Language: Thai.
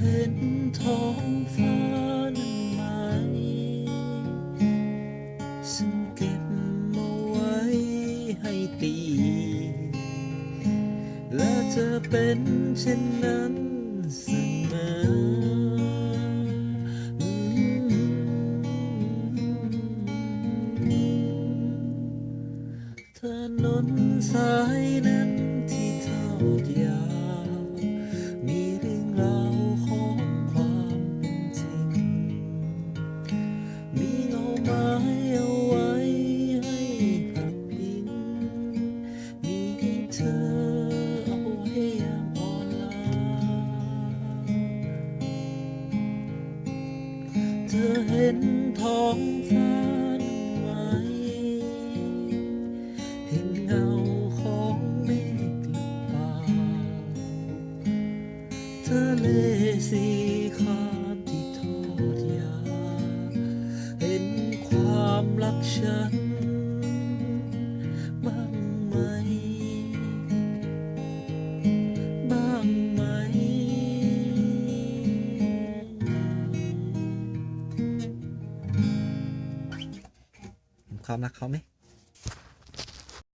เห็นท้องฟ้านั้นไหมฉันเก็บมาไว้ให้ตี และจะเป็นเช่นนั้นเสมอถนนสายนั้นที่เทอดยา ไม้เอาไว้ให้หักพิงมีเธอเอาไว้ยามอ่อนล้าเธอเห็นท้องฟ้านไหม เห็นเงาของเมฆหรือเปล่าทะเลสีคราม ความรักฉันบ้า